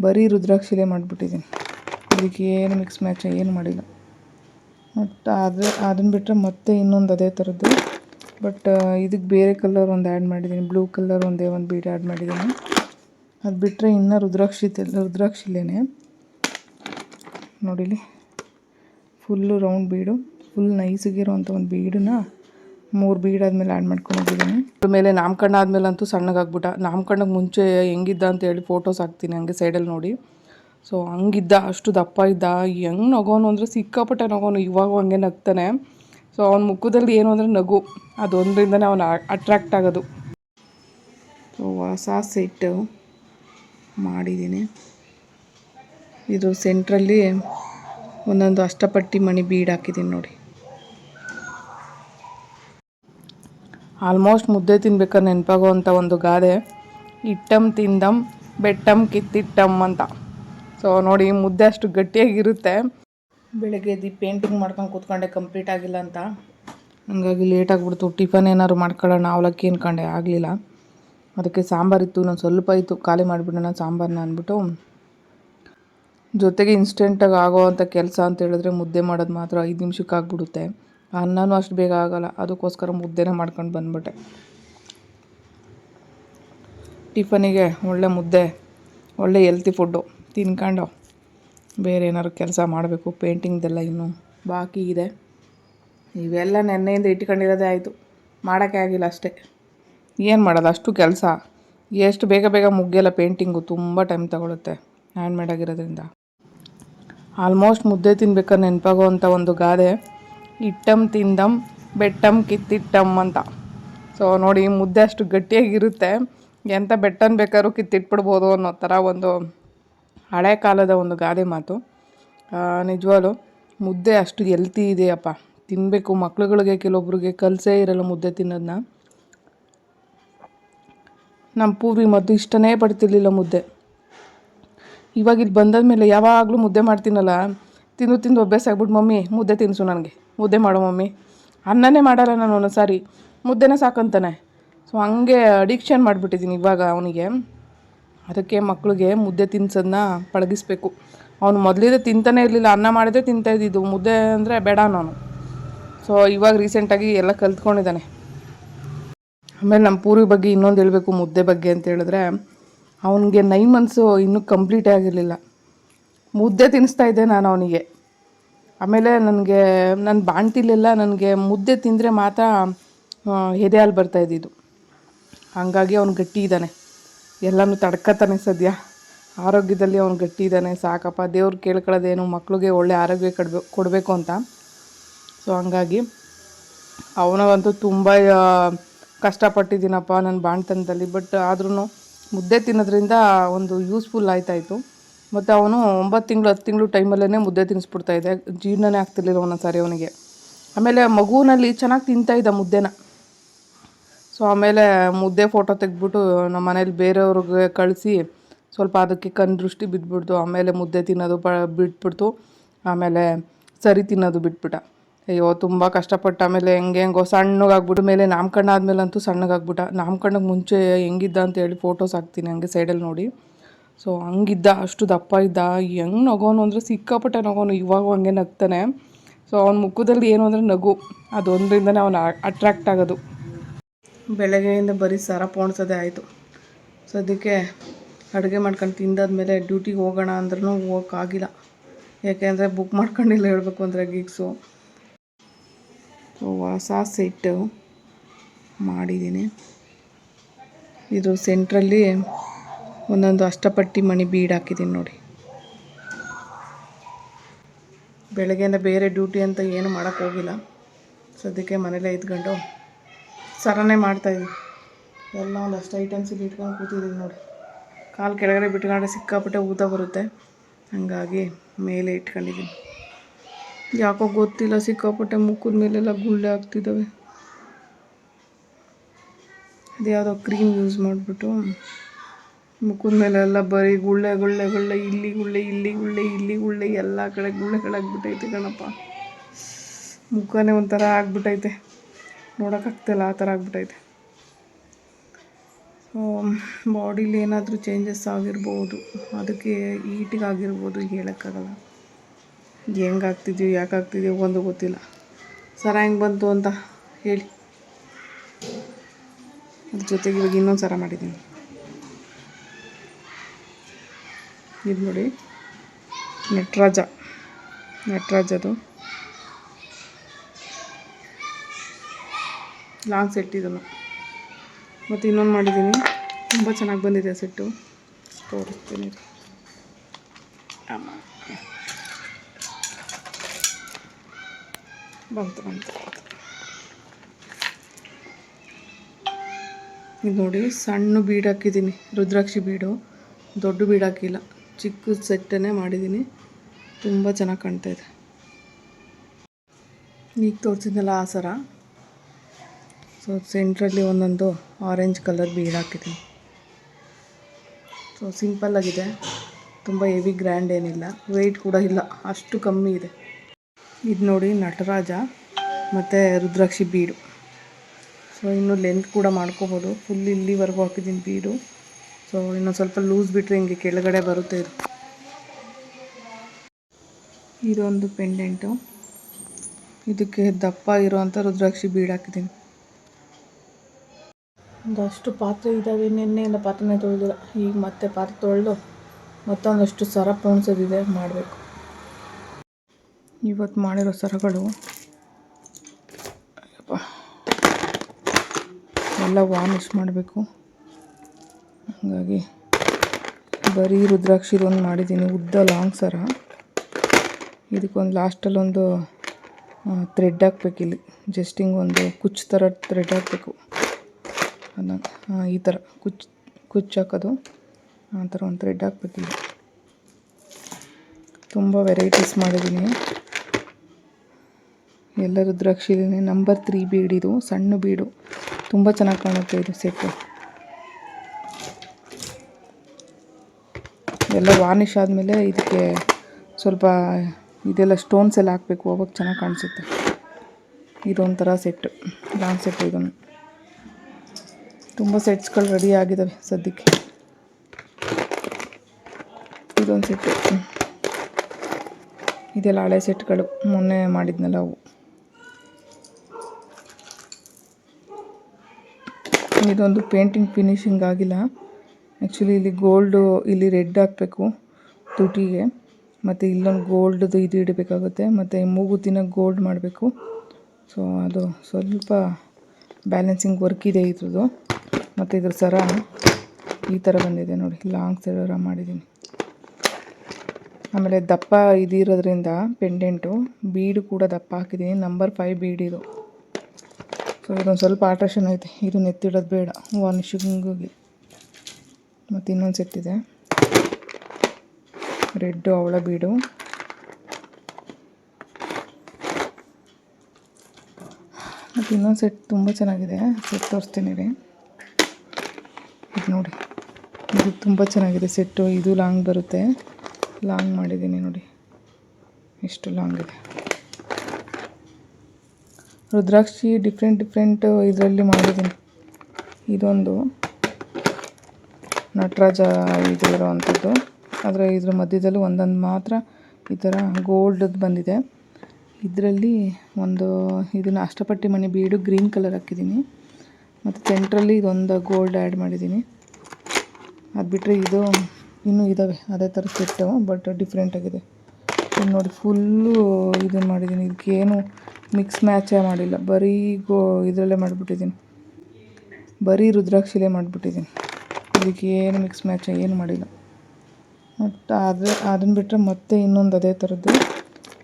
ಬರೀ ರುದ್ರಾಕ್ಷಿಲೇ ಮಾಡಿಬಿಟ್ಟಿದ್ದೀನಿ. ಅದಕ್ಕೆ ಏನು ಮಿಕ್ಸ್ ಮ್ಯಾಚ್ ಏನು ಮಾಡಿಲ್ಲ. ಮತ್ತು ಅದು ಅದನ್ನು ಬಿಟ್ಟರೆ ಮತ್ತೆ ಇನ್ನೊಂದು ಅದೇ ಥರದ್ದು ಬಟ್ ಇದಕ್ಕೆ ಬೇರೆ ಕಲರ್ ಒಂದು ಆ್ಯಡ್ ಮಾಡಿದ್ದೀನಿ. ಬ್ಲೂ ಕಲರ್ ಒಂದೇ ಒಂದು ಬೀಡ್ ಆ್ಯಡ್ ಮಾಡಿದ್ದೀನಿ. ಅದು ಬಿಟ್ಟರೆ ಇನ್ನೂ ರುದ್ರಾಕ್ಷಿ ರುದ್ರಾಕ್ಷಿಲೇನೆ. ನೋಡಿಲಿ? ಫುಲ್ಲು ರೌಂಡ್ ಬೀಡು ಫುಲ್ ನೈಸಿಗಿರೋಂಥ ಒಂದು ಬೀಡನ್ನ ಮೂರು ಬೀಡ್ ಆದಮೇಲೆ ಆ್ಯಡ್ ಮಾಡ್ಕೊಂಡಿದ್ದೀನಿ ಆಮೇಲೆ ನಾಮಕಣ್ಣ ಆದಮೇಲೆ ಅಂತೂ ಸಣ್ಣಗಾಗ್ಬಿಟ್ಟ. ನಾಮಕರಣಕ್ಕೆ ಮುಂಚೆ ಹೆಂಗಿದ್ದ ಅಂತ ಹೇಳಿ ಫೋಟೋಸ್ ಹಾಕ್ತೀನಿ ಹಂಗೆ ಸೈಡಲ್ಲಿ ನೋಡಿ. ಸೊ ಹಂಗಿದ್ದ, ಅಷ್ಟು ದಪ್ಪ ಇದ್ದ, ಹೆಂಗೆ ನಗೋನು ಅಂದರೆ ಸಿಕ್ಕಾಪಟ್ಟೆ ನಗೋನು, ಇವಾಗ ಹಂಗೆ ನಗ್ತಾನೆ. ಸೊ ಅವನ ಮುಖದಲ್ಲಿ ಏನು ಅಂದರೆ ನಗು. ಅದೊಂದರಿಂದನೇ ಅವನು ಅಟ್ರ್ಯಾಕ್ಟ್ ಆಗೋದು. ಸೊ ಹೊಸ ಸೆಟ್ಟು ಮಾಡಿದ್ದೀನಿ ಇದು ಸೆಂಟ್ರಲ್ಲಿ ಒಂದೊಂದು ಅಷ್ಟಪಟ್ಟಿ ಮಣಿ ಬೀಡ್ ಹಾಕಿದ್ದೀನಿ ನೋಡಿ. ಆಲ್ಮೋಸ್ಟ್ ಮುದ್ದೆ ತಿನ್ಬೇಕಾದ್ರೆ ನೆನಪಾಗುವಂಥ ಒಂದು ಗಾದೆ, ಇಟ್ಟಂ ತಿಂದಂ ಬೆಟ್ಟಮ್ ಕಿತ್ತಿಟ್ಟಮ್ ಅಂತ. ಸೊ ನೋಡಿ, ಮುದ್ದೆ ಅಷ್ಟು ಗಟ್ಟಿಯಾಗಿರುತ್ತೆ. ಬೆಳಗ್ಗೆ ಎದ್ದು ಪೇಂಟಿಂಗ್ ಮಾಡ್ಕೊಂಡು ಕೂತ್ಕೊಂಡೆ ಕಂಪ್ಲೀಟ್ ಆಗಿಲ್ಲ ಅಂತ. ಹಂಗಾಗಿ ಲೇಟ್ ಆಗಿಬಿಡ್ತು. ಟಿಫನ್ ಏನಾದ್ರು ಮಾಡ್ಕೊಳ್ಳೋಣ, ಅವಲಕ್ಕಿ ಅನ್ಕೊಂಡೆ ಆಗಲಿಲ್ಲ. ಅದಕ್ಕೆ ಸಾಂಬಾರಿತ್ತು ನಾನು ಸ್ವಲ್ಪ ಇತ್ತು. ಖಾಲಿ ಮಾಡಿಬಿಡೋಣ ಸಾಂಬಾರನ್ನ ಅಂದ್ಬಿಟ್ಟು. ಜೊತೆಗೆ ಇನ್ಸ್ಟೆಂಟಾಗಿ ಆಗೋವಂಥ ಕೆಲಸ ಅಂತ ಹೇಳಿದ್ರೆ ಮುದ್ದೆ ಮಾಡೋದು ಮಾತ್ರ ಐದು ನಿಮಿಷಕ್ಕೆ ಆಗಿಬಿಡುತ್ತೆ. ಅನ್ನನೂ ಅಷ್ಟು ಬೇಗ ಆಗೋಲ್ಲ. ಅದಕ್ಕೋಸ್ಕರ ಮುದ್ದೆನೇ ಮಾಡ್ಕೊಂಡು ಬಂದ್ಬಿಟ್ಟೆ. ಟಿಫನಿಗೆ ಒಳ್ಳೆ ಮುದ್ದೆ, ಒಳ್ಳೆ ಎಲ್ತಿ ಫುಡ್ಡು ತಿನ್ಕೊಂಡು ಬೇರೆ ಏನಾದ್ರು ಕೆಲಸ ಮಾಡಬೇಕು ಪೇಂಟಿಂಗ್ದೆಲ್ಲ ಇನ್ನೂ ಬಾಕಿ ಇದೆ. ಇವೆಲ್ಲ ನೆನ್ನೆಯಿಂದ ಇಟ್ಕೊಂಡಿರೋದೇ ಆಯಿತು. ಮಾಡೋಕ್ಕೆ ಆಗಿಲ್ಲ ಅಷ್ಟೇ. ಏನು ಮಾಡೋದು? ಅಷ್ಟು ಕೆಲಸ. ಎಷ್ಟು ಬೇಗ ಬೇಗ ಮುಗ್ಗೆಲ್ಲ ಪೇಂಟಿಂಗು ತುಂಬ ಟೈಮ್ ತಗೊಳುತ್ತೆ ಹ್ಯಾಂಡ್ಮೇಡ್ ಆಗಿರೋದ್ರಿಂದ. ಆಲ್ಮೋಸ್ಟ್ ಮುದ್ದೆ ತಿನ್ಬೇಕಾದ್ರೆ ನೆನಪಾಗುವಂಥ ಒಂದು ಗಾದೆ ಇಟ್ಟಮ್ ತಿಂದಮ್ ಬೆಟ್ಟಮ್ ಕಿತ್ತಿಟ್ಟಮ್ ಅಂತ. ಸೊ ನೋಡಿ, ಮುದ್ದೆ ಅಷ್ಟು ಗಟ್ಟಿಯಾಗಿರುತ್ತೆ. ಎಂಥ ಬೆಟ್ಟನ ಬೇಕಾದ್ರೂ ಕಿತ್ತಿಟ್ಬಿಡ್ಬೋದು ಅನ್ನೋ ಥರ ಒಂದು ಹಳೆ ಕಾಲದ ಒಂದು ಗಾದೆ ಮಾತು. ನಿಜವಾಗ್ಲು ಮುದ್ದೆ ಅಷ್ಟು ಎಲ್ತಿ ಇದೆಯಪ್ಪ. ತಿನ್ನಬೇಕು ಮಕ್ಳುಗಳಿಗೆ, ಕೆಲವೊಬ್ರಿಗೆ ಕಲಸೇ ಇರಲ್ಲ ಮುದ್ದೆ ತಿನ್ನೋದನ್ನ ನಮ್ಮ ಪೂರ್ವಿ ಮದ್ದು ಇಷ್ಟನೇ ಪಡ್ತಿರ್ಲಿಲ್ಲ ಮುದ್ದೆ. ಇವಾಗ ಇಲ್ಲಿ ಬಂದಾದ್ಮೇಲೆ ಯಾವಾಗಲೂ ಮುದ್ದೆ ಮಾಡ್ತೀನಲ್ಲ, ತಿಂದು ತಿಂದು ಅಭ್ಯಾಸ ಆಗ್ಬಿಟ್ಟು ಮಮ್ಮಿ, ಮುದ್ದೆ ತಿನ್ನಿಸು ನನಗೆ. ಮುದ್ದೆ ಮಾಡೋ ಮಮ್ಮಿ. ಅನ್ನನೇ ಮಾಡಲ್ಲ ನಾನು ಒಂದೊಂದು ಸಾರಿ ಮುದ್ದೆನೇ ಸಾಕಂತಾನೆ. ಸೊ ಹಂಗೆ ಅಡಿಕ್ಷನ್ ಮಾಡಿಬಿಟ್ಟಿದ್ದೀನಿ ಇವಾಗ ಅವನಿಗೆ. ಅದಕ್ಕೆ ಮಕ್ಕಳಿಗೆ ಮುದ್ದೆ ತಿನ್ಸೋದನ್ನ ಪಳಗಿಸ್ಬೇಕು. ಅವನು ಮೊದಲಿದೆ ತಿಂತಾನೆ ಇರಲಿಲ್ಲ, ಅನ್ನ ಮಾಡಿದ್ರೆ ತಿಂತಾ ಮುದ್ದೆ ಅಂದರೆ ಬೇಡ ನಾನು ಸೊ ಇವಾಗ ರೀಸೆಂಟಾಗಿ ಎಲ್ಲ ಕಲ್ತ್ಕೊಂಡಿದ್ದಾನೆ. ಆಮೇಲೆ ನಮ್ಮ ಪೂರ್ವಿ ಬಗ್ಗೆ ಇನ್ನೊಂದು ಹೇಳಬೇಕು, ಮುದ್ದೆ ಬಗ್ಗೆ ಅಂತ ಹೇಳಿದ್ರೆ, ಅವನಿಗೆ ನೈನ್ ಮಂತ್ಸು ಇನ್ನೂ ಕಂಪ್ಲೀಟೇ ಆಗಿರಲಿಲ್ಲ. ಮುದ್ದೆ ತಿನ್ನಿಸ್ತಾ ಇದ್ದೆ ನಾನು ಅವನಿಗೆ. ಆಮೇಲೆ ನನಗೆ ನನ್ನ ಬಾಣ್ತಿಲೆಲ್ಲ ನನಗೆ ಮುದ್ದೆ ತಿಂದರೆ ಮಾತ್ರ ಎದೆ ಬರ್ತಾ ಇದ್ದಿದ್ದು. ಹಾಗಾಗಿ ಅವ್ನು ಗಟ್ಟಿ ಇದ್ದಾನೆ. ಎಲ್ಲನೂ ತಡ್ಕತಾನೆ ಸದ್ಯ. ಆರೋಗ್ಯದಲ್ಲಿ ಅವ್ನು ಗಟ್ಟಿ ಇದ್ದಾನೆ. ಸಾಕಪ್ಪ, ದೇವ್ರು ಕೇಳ್ಕೊಳ್ಳೋದೇನು, ಮಕ್ಳಿಗೆ ಒಳ್ಳೆ ಆರೋಗ್ಯ ಕಡ್ಬೆ, ಕೊಡಬೇಕು ಅಂತ. ಸೊ ಹಂಗಾಗಿ ಅವನಿಗಂತೂ ತುಂಬ ಕಷ್ಟಪಟ್ಟಿದ್ದೀನಪ್ಪ ನನ್ನ ಬಾಣ್ತನದಲ್ಲಿ. ಬಟ್ ಆದ್ರೂ ಮುದ್ದೆ ತಿನ್ನೋದ್ರಿಂದ ಒಂದು ಯೂಸ್ಫುಲ್ ಆಯ್ತಾಯಿತು. ಮತ್ತು ಅವನು ಒಂಬತ್ತು ತಿಂಗಳು, ಹತ್ತು ತಿಂಗಳು ಟೈಮಲ್ಲೇ ಮುದ್ದೆ ತಿನ್ನಿಸ್ಬಿಡ್ತಾ ಇದ್ದೆ ಜೀರ್ಣನೇ ಆಗ್ತಿರ್ಲಿಲ್ಲ ಒಂದೊಂದು ಸಾರಿ ಅವನಿಗೆ. ಆಮೇಲೆ ಮಗುವಿನಲ್ಲಿ ಚೆನ್ನಾಗಿ ತಿಂತಾ ಇದ್ದ ಮುದ್ದೆನ. ಸೊ ಆಮೇಲೆ ಮುದ್ದೆ ಫೋಟೋ ತೆಗೆದ್ಬಿಟ್ಟು ನಮ್ಮ ಮನೇಲಿ ಬೇರೆಯವ್ರಿಗೆ ಕಳಿಸಿ ಸ್ವಲ್ಪ ಅದಕ್ಕೆ ಕಣ್ಣು ದೃಷ್ಟಿ ಬಿದ್ದುಬಿಡ್ತು ಆಮೇಲೆ ಮುದ್ದೆ ತಿನ್ನೋದು ಪ, ಬಿಟ್ಬಿಡ್ತು. ಆಮೇಲೆ ಸರಿ ತಿನ್ನೋದು ಬಿಟ್ಬಿಟ್ಟ. ಅಯ್ಯೋ, ತುಂಬ ಕಷ್ಟಪಟ್ಟು. ಆಮೇಲೆ ಹೆಂಗೆ ಹೆಂಗೋ ಸಣ್ಣಗಾಗ್ಬಿಟ್ಟು ಮೇಲೆ ನಾಮಕಣ್ಣ ಆದಮೇಲೆ ಅಂತೂ ಸಣ್ಣಗಾಗ್ಬಿಟ್ಟ. ನಾಮಕರಣಕ್ಕೆ ಮುಂಚೆ ಹೆಂಗಿದ್ದ ಅಂತ ಹೇಳಿ ಫೋಟೋಸ್ ಹಾಕ್ತೀನಿ ಹಂಗೆ ಸೈಡಲ್ಲಿ ನೋಡಿ. ಸೊ ಹಂಗಿದ್ದ, ಅಷ್ಟು ದಪ್ಪ ಇದ್ದ, ಹೆಂಗ್ ನಗೋನು ಅಂದರೆ ಸಿಕ್ಕಾಪಟ್ಟೆ ನಗೋನು, ಇವಾಗ ಹಂಗೆ ನಗ್ತಾನೆ. ಸೊ ಅವನ ಮುಖದಲ್ಲಿ ಏನು ಅಂದರೆ ನಗು. ಅದೊಂದರಿಂದನೇ ಅವನು ಅಟ್ರ್ಯಾಕ್ಟ್ ಆಗೋದು. ಬೆಳಗ್ಗೆಯಿಂದ ಬರೀ ಸರ ಪೋಣಿಸೋದೇ ಆಯಿತು. ಅದಕ್ಕೆ ಅಡುಗೆ ಮಾಡ್ಕೊಂಡು ತಿಂದಾದ್ಮೇಲೆ ಡ್ಯೂಟಿಗೆ ಹೋಗೋಣ ಅಂದ್ರೂ ಹೋಗೋಕ್ಕಾಗಿಲ್ಲ. ಯಾಕೆಂದರೆ ಬುಕ್ ಮಾಡ್ಕೊಂಡಿಲ್ಲ ಹೇಳಬೇಕು ಅಂದರೆ ಗೀಗ್ಸು ಸೊ ಹೊಸ ಸೆಟ್ಟು ಮಾಡಿದ್ದೀನಿ. ಇದು ಸೆಂಟ್ರಲ್ಲಿ ಒಂದೊಂದು ಅಷ್ಟಪಟ್ಟಿ ಮಣಿ ಬೀಡ್ ಹಾಕಿದ್ದೀನಿ ನೋಡಿ. ಬೆಳಗ್ಗೆಯಿಂದ ಬೇರೆ ಡ್ಯೂಟಿ ಅಂತ ಏನು ಮಾಡೋಕ್ಕೆ ಹೋಗಿಲ್ಲ. ಸದ್ಯಕ್ಕೆ ಮನೇಲೇ ಇದ್ಕೊಂಡು ಸರನೇ ಮಾಡ್ತಾಯಿದ್ವಿ ಎಲ್ಲ ಒಂದಷ್ಟು ಐಟಮ್ಸ್ ಇಲ್ಲಿ ಇಟ್ಕೊಂಡು ಕೂತಿದ್ದೀನಿ ನೋಡಿ. ಕಾಲು ಕೆಳಗಡೆ ಬಿಟ್ಕೊಂಡ್ರೆ ಸಿಕ್ಕಾಪಟ್ಟೆ ಊತ ಬರುತ್ತೆ. ಹಾಗಾಗಿ ಮೇಲೆ ಇಟ್ಕೊಂಡಿದ್ದೀನಿ ಯಾಕೋ ಗೊತ್ತಿಲ್ಲ, ಸಿಕ್ಕಾಪಟ್ಟೆ ಮುಖದ ಮೇಲೆಲ್ಲ ಗುಳ್ಳೆ ಆಗ್ತಿದ್ದಾವೆ. ಅದ್ಯಾವುದೋ ಕ್ರೀಮ್ ಯೂಸ್ ಮಾಡಿಬಿಟ್ಟು ಮುಖದ ಮೇಲೆಲ್ಲ ಬರೀ ಗುಳ್ಳೆ ಗುಳ್ಳೆ ಗುಳ್ಳೆ, ಇಲ್ಲಿ ಗುಳ್ಳೆ ಇಲ್ಲಿ ಗುಳ್ಳೆ ಇಲ್ಲಿ ಗುಳ್ಳೆ, ಎಲ್ಲ ಕಡೆ ಗುಳ್ಳೆಗಳಾಗ್ಬಿಟ್ಟೈತೆ ಕಣಪ್ಪ. ಮುಖನೇ ಒಂಥರ ಆಗ್ಬಿಟ್ಟೈತೆ. ನೋಡೋಕ್ಕಾಗ್ತಿಲ್ಲ ಆ ಥರ ಆಗ್ಬಿಟ್ಟೈತೆ. ಸೊ ಬಾಡಿಲಿ ಏನಾದರೂ ಚೇಂಜಸ್ ಆಗಿರ್ಬೋದು. ಅದಕ್ಕೆ ಈಟಿಗಾಗಿರ್ಬೋದು ಹೇಳೋಕ್ಕಾಗಲ್ಲ. ಹೆಂಗೆ ಆಗ್ತಿದ್ಯೋ, ಯಾಕೆ ಆಗ್ತಿದ್ಯೋ ಒಂದು ಗೊತ್ತಿಲ್ಲ. ಸರ, ಹೆಂಗೆ ಬಂತು ಅಂತ ಹೇಳಿ. ಅದ್ರ ಜೊತೆಗೆ ಇವಾಗ ಇನ್ನೊಂದು ಸರ ಮಾಡಿದ್ದೀನಿ. ಇದು ನೋಡಿ. ನಟರಾಜ. ನಟರಾಜದು. ಲಾಂಗ್ ಸೆಟ್ ಇದನ್ನು. ಮತ್ತು ಇನ್ನೊಂದು ಮಾಡಿದ್ದೀನಿ. ತುಂಬ ಚೆನ್ನಾಗಿ ಬಂದಿದೆ ಸೆಟ್ಟು. ತೋರಿಸ್ತೀನಿ. ಬಂತು ಬಂತು. ಇದು ನೋಡಿ, ಸಣ್ಣ ಬೀಡ್ ಹಾಕಿದ್ದೀನಿ. ರುದ್ರಾಕ್ಷಿ ಬೀಡು. ದೊಡ್ಡ ಬೀಡ್ ಹಾಕಿಲ್ಲ. ಚಿಕ್ಕ ಸೆಟ್ಟನ್ನೇ ಮಾಡಿದ್ದೀನಿ. ತುಂಬ ಚೆನ್ನಾಗಿ ಕಾಣ್ತಾ ಇದೆ. ಈಗ ತೋರಿಸಿದ್ನಲ್ಲ ಆ ಸರ. ಸೊ ಸೆಂಟ್ರಲ್ಲಿ ಒಂದೊಂದು ಆರೆಂಜ್ ಕಲರ್ ಬೀಡ್ ಹಾಕಿದ್ದೀನಿ. ಸೊ ಸಿಂಪಲ್ಲಾಗಿದೆ ತುಂಬ ಹೆವಿ ಗ್ರ್ಯಾಂಡ್ ಏನಿಲ್ಲ. ವೆಯ್ಟ್ ಕೂಡ ಇಲ್ಲ. ಅಷ್ಟು ಕಮ್ಮಿ ಇದೆ. ಇದು ನೋಡಿ ನಟರಾಜ ಮತ್ತು ರುದ್ರಾಕ್ಷಿ ಬೀಡು ಸೊ ಇನ್ನು ಲೆಂತ್ ಕೂಡ ಮಾಡ್ಕೋಬೋದು. ಫುಲ್ ಇಲ್ಲಿವರೆಗೂ ಹಾಕಿದ್ದೀನಿ ಬೀಡು ಸೊ ಇನ್ನೊಂದು ಸ್ವಲ್ಪ ಲೂಸ್ ಬಿಟ್ಟರೆ ಹಿಂಗೆ ಕೆಳಗಡೆ ಬರುತ್ತೆ ಇದು. ಇದೊಂದು ಪೆಂಡೆಂಟು ಇದಕ್ಕೆ ದಪ್ಪ ಇರೋವಂಥ ರುದ್ರಾಕ್ಷಿ ಬೀಡಾಕಿದ್ದೀನಿ ಒಂದಷ್ಟು ಪಾತ್ರೆ ಇದ್ದಾವೆ ನಿನ್ನೆಯಿಂದ ಪಾತ್ರೆನೇ ತೊಳೆದಿಲ್ಲ. ಈಗ ಮತ್ತೆ ಪಾತ್ರೆ ತೊಳೆದು ಮತ್ತೊಂದಷ್ಟು ಸರ ಪೋಣಿಸೋದಿದೆ, ಮಾಡಬೇಕು. ಇವತ್ತು ಮಾಡಿರೋ ಸರಗಳು. ಎಲ್ಲ ವಾಮಿಷ್ ಮಾಡಬೇಕು. ಹಾಗಾಗಿ ಬರೀ ರುದ್ರಾಕ್ಷಿದೊಂದು ಮಾಡಿದ್ದೀನಿ, ಉದ್ದ ಲಾಂಗ್ ಸರ. ಇದಕ್ಕೊಂದು ಲಾಸ್ಟಲ್ಲೊಂದು ಥ್ರೆಡ್ ಹಾಕ್ಬೇಕು ಇಲ್ಲಿ. ಜಸ್ಟ್ ಹಿಂಗೆ ಒಂದು ಕುಚ್ಚು ಥರ ಥ್ರೆಡ್ ಹಾಕಬೇಕು. ಅದನ್ನು ಈ ಥರ ಕುಚ್ ಕುಚ್ಚು ಹಾಕೋದು. ಆ ಥರ ಒಂದು ಥ್ರೆಡ್ ಹಾಕ್ಬೇಕಿಲ್ಲ ತುಂಬ ವೆರೈಟೀಸ್ ಮಾಡಿದ್ದೀನಿ ಎಲ್ಲ ರುದ್ರಾಕ್ಷಿನೇ ನಂಬರ್ ತ್ರೀ ಬೀಡಿದು ಸಣ್ಣ ಬೀಡು ತುಂಬ ಚೆನ್ನಾಗಿ ಕಾಣುತ್ತೆ ಇದು ಸೆಟ್ಟು ಎಲ್ಲ ವಾರ್ನಿಷ್ ಆದಮೇಲೆ ಇದಕ್ಕೆ ಸ್ವಲ್ಪ ಇದೆಲ್ಲ ಸ್ಟೋನ್ಸ್ ಎಲ್ಲ ಹಾಕಬೇಕು. ಅವಾಗ ಚೆನ್ನಾಗಿ ಕಾಣಿಸುತ್ತೆ. ಇದೊಂಥರ ಸೆಟ್ ಲಾಂಗ್ ಸೆಟ್ ಇದನ್ನು ತುಂಬ ಸೆಟ್ಸ್ಗಳು ರೆಡಿ ಆಗಿದ್ದಾವೆ ಸದ್ಯಕ್ಕೆ. ಇದೊಂದು ಸೆಟ್ಟು ಇದೆಲ್ಲ ಹಳೆ ಸೆಟ್ಗಳು ಮೊನ್ನೆ ಮಾಡಿದ್ನಲ್ಲ ಅವು. ಇದೊಂದು ಪೇಂಟಿಂಗ್ ಫಿನಿಶಿಂಗ್ ಆಗಿಲ್ಲ. ಆ್ಯಕ್ಚುಲಿ ಇಲ್ಲಿ ಗೋಲ್ಡು ಇಲ್ಲಿ ರೆಡ್ ಹಾಕಬೇಕು ತುಟಿಗೆ. ಮತ್ತು ಇಲ್ಲೊಂದು ಗೋಲ್ಡ್ದು ಇದು ಇಡಬೇಕಾಗುತ್ತೆ. ಮತ್ತು ಮೂಗುತಿನ ಗೋಲ್ಡ್ ಮಾಡಬೇಕು. ಸೊ ಅದು ಸ್ವಲ್ಪ ಬ್ಯಾಲೆನ್ಸಿಂಗ್ ವರ್ಕ್ ಇದೆ ಇದ್ರದ್ದು. ಮತ್ತು ಇದ್ರ ಸರ ಈ ಥರ ಬಂದಿದೆ ನೋಡಿ. ಲಾಂಗ್ ಸರ ಮಾಡಿದ್ದೀನಿ ಆಮೇಲೆ ದಪ್ಪ ಇದಿರೋದ್ರಿಂದ ಪೆಂಡೆಂಟು ಬೀಡು ಕೂಡ ದಪ್ಪ ಹಾಕಿದ್ದೀನಿ ನಂಬರ್ ಫೈವ್ ಬೀಡಿದು ಸೊ ಇದೊಂದು ಸ್ವಲ್ಪ ಆಲ್ಟ್ರೇಷನ್ ಐತೆ. ಇದನ್ನ ಎತ್ತಿಡೋದು ಬೇಡ. ವಾರ್ನಿಷಿಂಗಿಗೆ ಮತ್ತು ಇನ್ನೊಂದು ಸೆಟ್ ಇದೆ. ರೆಡ್ಡು, ಅವಳ ಬೀಡು. ಮತ್ತು ಇನ್ನೊಂದು ಸೆಟ್ ತುಂಬ ಚೆನ್ನಾಗಿದೆ. ಸೆಟ್ ತೋರಿಸ್ತೀನಿ ರೀ. ನೋಡಿ. ಇದು ತುಂಬ ಚೆನ್ನಾಗಿದೆ ಸೆಟ್ಟು ಇದು ಲಾಂಗ್ ಬರುತ್ತೆ. ಲಾಂಗ್ ಮಾಡಿದ್ದೀನಿ ನೋಡಿ. ಎಷ್ಟು ಲಾಂಗ್ ಇದೆ. ರುದ್ರಾಕ್ಷಿ ಡಿಫ್ರೆಂಟ್ ಡಿಫ್ರೆಂಟ್ ಇದರಲ್ಲಿ ಮಾಡಿದ್ದೀನಿ. ಇದೊಂದು. ನಟರಾಜ ಇದು ಇರುವಂತದ್ದು ಆದರೆ ಇದ್ರ ಮಧ್ಯದಲ್ಲಿ ಒಂದೊಂದು ಮಾತ್ರ ಈ ಥರ ಗೋಲ್ಡದ್ದು ಬಂದಿದೆ. ಇದರಲ್ಲಿ ಒಂದು ಇದನ್ನು ಅಷ್ಟಪಟ್ಟಿ ಮಣಿ ಬೀಡು ಗ್ರೀನ್ ಕಲರ್ ಹಾಕಿದ್ದೀನಿ. ಮತ್ತು ಸೆಂಟ್ರಲ್ಲಿ ಇದೊಂದು ಗೋಲ್ಡ್ ಆ್ಯಡ್ ಮಾಡಿದ್ದೀನಿ. ಅದು ಬಿಟ್ಟರೆ ಇದು ಇನ್ನೂ ಇದ್ದಾವೆ ಅದೇ ಥರ ಸೆಟ್ಟು ಬಟ್ ಡಿಫ್ರೆಂಟಾಗಿದೆ ಇದು ನೋಡಿ ಫುಲ್ಲು ಇದನ್ನು ಮಾಡಿದ್ದೀನಿ. ಇದಕ್ಕೇನು ಮಿಕ್ಸ್ ಮ್ಯಾಚೇ ಮಾಡಿಲ್ಲ. ಬರೀ ಗೋ ಇದರಲ್ಲೇ ಮಾಡಿಬಿಟ್ಟಿದ್ದೀನಿ. ಬರೀ ರುದ್ರಾಕ್ಷಿಲೇ ಮಾಡಿಬಿಟ್ಟಿದ್ದೀನಿ. ಇದಕ್ಕೆ ಏನು ಮಿಕ್ಸ್ ಮ್ಯಾಚ್ ಏನು ಮಾಡಿಲ್ಲ. ಮತ್ತು ಅದು ಅದನ್ನು ಬಿಟ್ಟರೆ ಮತ್ತೆ ಇನ್ನೊಂದು ಅದೇ ಥರದ್ದು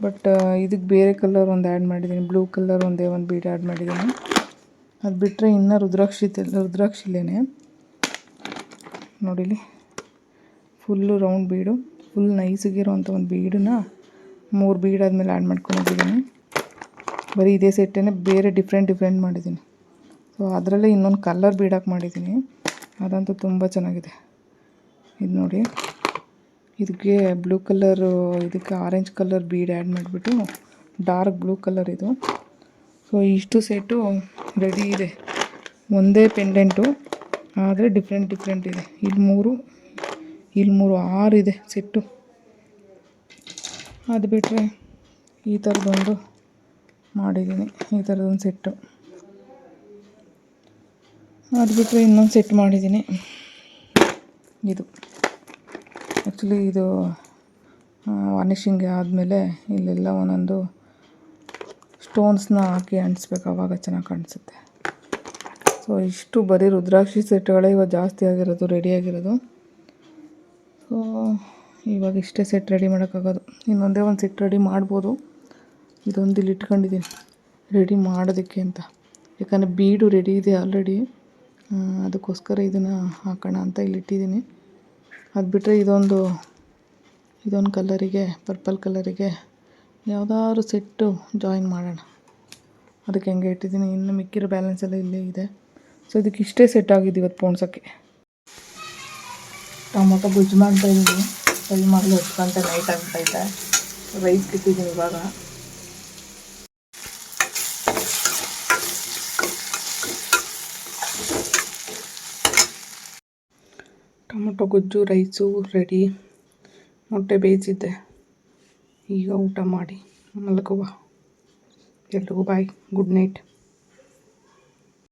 ಬಟ್ ಇದಕ್ಕೆ ಬೇರೆ ಕಲರ್ ಒಂದು ಆ್ಯಡ್ ಮಾಡಿದ್ದೀನಿ ಬ್ಲೂ ಕಲರ್ ಒಂದೇ ಒಂದು ಬೀಡ್ ಆ್ಯಡ್ ಮಾಡಿದ್ದೀನಿ ಅದು ಬಿಟ್ಟರೆ ಇನ್ನೂ ರುದ್ರಾಕ್ಷಿ ರುದ್ರಾಕ್ಷಿಲೇನೆ. ನೋಡಿಲಿ. ಫುಲ್ಲು ರೌಂಡ್ ಬೀಡು ಫುಲ್ ನೈಸಿಗಿರೋವಂಥ ಒಂದು ಬೀಡನ್ನ ಮೂರು ಬೀಡ್ ಆದಮೇಲೆ ಆ್ಯಡ್ ಮಾಡ್ಕೊಂಡಿದ್ದೀನಿ ಬರೀ ಇದೇ ಸೆಟ್ಟೇ ಬೇರೆ ಡಿಫ್ರೆಂಟ್ ಡಿಫ್ರೆಂಟ್ ಮಾಡಿದ್ದೀನಿ ಸೊ ಅದರಲ್ಲೇ ಇನ್ನೊಂದು ಕಲರ್ ಬೀಡಾಕ್ ಮಾಡಿದ್ದೀನಿ ಅದಂತೂ ತುಂಬ ಚೆನ್ನಾಗಿದೆ. ಇದು ನೋಡಿ. ಇದಕ್ಕೆ ಬ್ಲೂ ಕಲರು ಇದಕ್ಕೆ ಆರೆಂಜ್ ಕಲರ್ ಬೀಡ್ ಆ್ಯಡ್ ಮಾಡಿಬಿಟ್ಟು ಡಾರ್ಕ್ ಬ್ಲೂ ಕಲರ್ ಇದು. ಸೊ ಇಷ್ಟು ಸೆಟ್ಟು ರೆಡಿ ಇದೆ. ಒಂದೇ ಪೆಂಡೆಂಟು ಆದರೆ ಡಿಫ್ರೆಂಟ್ ಡಿಫ್ರೆಂಟ್ ಇದೆ. ಇಲ್ಲಿ ಮೂರು ಇಲ್ಲಿ ಮೂರು ಆರು ಇದೆ ಸೆಟ್ಟು ಅದು ಬಿಟ್ಟರೆ ಈ ಥರದೊಂದು ಮಾಡಿದ್ದೀನಿ. ಈ ಥರದೊಂದು ಸೆಟ್ಟು ಅದು ಬಿಟ್ಟರೆ ಇನ್ನೊಂದು ಸೆಟ್ ಮಾಡಿದ್ದೀನಿ. ಇದು. ಆ್ಯಕ್ಚುಲಿ ಇದು ವಾರ್ನಿಷಿಂಗ್ ಆದಮೇಲೆ ಇಲ್ಲೆಲ್ಲ ಒಂದೊಂದು ಸ್ಟೋನ್ಸ್ನ ಹಾಕಿ ಅಂಟಿಸ್ಬೇಕು ಆವಾಗ ಚೆನ್ನಾಗಿ ಕಾಣಿಸುತ್ತೆ. ಸೊ ಇಷ್ಟು ಬರೀ ರುದ್ರಾಕ್ಷಿ ಸೆಟ್ಗಳೇ ಇವಾಗ ಜಾಸ್ತಿ ಆಗಿರೋದು ರೆಡಿಯಾಗಿರೋದು ಸೊ ಇವಾಗ ಇಷ್ಟೇ ಸೆಟ್ ರೆಡಿ ಮಾಡೋಕ್ಕಾಗೋದು. ಇನ್ನೊಂದೇ ಒಂದು ಸೆಟ್ ರೆಡಿ ಮಾಡ್ಬೋದು. ಇದೊಂದು ಇಲ್ಲಿ ಇಟ್ಕೊಂಡಿದ್ದೀನಿ. ರೆಡಿ ಮಾಡೋದಕ್ಕೆ ಅಂತ. ಯಾಕಂದರೆ ಬೀಡು ರೆಡಿ ಇದೆ ಆಲ್ರೆಡಿ ಅದಕ್ಕೋಸ್ಕರ ಇದನ್ನು ಹಾಕೋಣ ಅಂತ ಇಲ್ಲಿ ಇಟ್ಟಿದ್ದೀನಿ ಅದು ಬಿಟ್ಟರೆ ಇದೊಂದು ಇದೊಂದು ಕಲರಿಗೆ, ಪರ್ಪಲ್ ಕಲರಿಗೆ ಯಾವುದಾದ್ರು ಸೆಟ್ಟು ಜಾಯಿನ್ ಮಾಡೋಣ. ಅದಕ್ಕೆ ಹೆಂಗೆ ಇಟ್ಟಿದ್ದೀನಿ. ಇನ್ನು ಮಿಕ್ಕಿರೋ ಬ್ಯಾಲೆನ್ಸ್ ಎಲ್ಲ ಇಲ್ಲೇ ಇದೆ. ಸೊ ಇದಕ್ಕೆ ಇಷ್ಟೇ ಸೆಟ್ ಆಗಿದೆ ಇವತ್ತು ಪೋಣ್ಸೋಕ್ಕೆ. ಟೊಮೊಟೊ ಬುಜ್ಜು ಮಾಡ್ತಾ ಇದ್ದೀನಿ. ಫ್ರೈ ಮಾಡಲು ಹತ್ತು ಗಂಟೆ ನೈಟ್ ಆಗ್ತಾಯಿದೆ ರೈಸ್ ಇಟ್ಟಿದ್ದೀನಿ ಇವಾಗ. ಟೊಮೊಟೊ ಗೊಜ್ಜು ರೈಸು ರೆಡಿ ಮೊಟ್ಟೆ ಬೇಯಿಸಿದ್ದೆ. ಈಗ ಊಟ ಮಾಡಿ. ಮಲಗುವ. ಎಲ್ರಿಗೂ ಬಾಯ್ ಗುಡ್ ನೈಟ್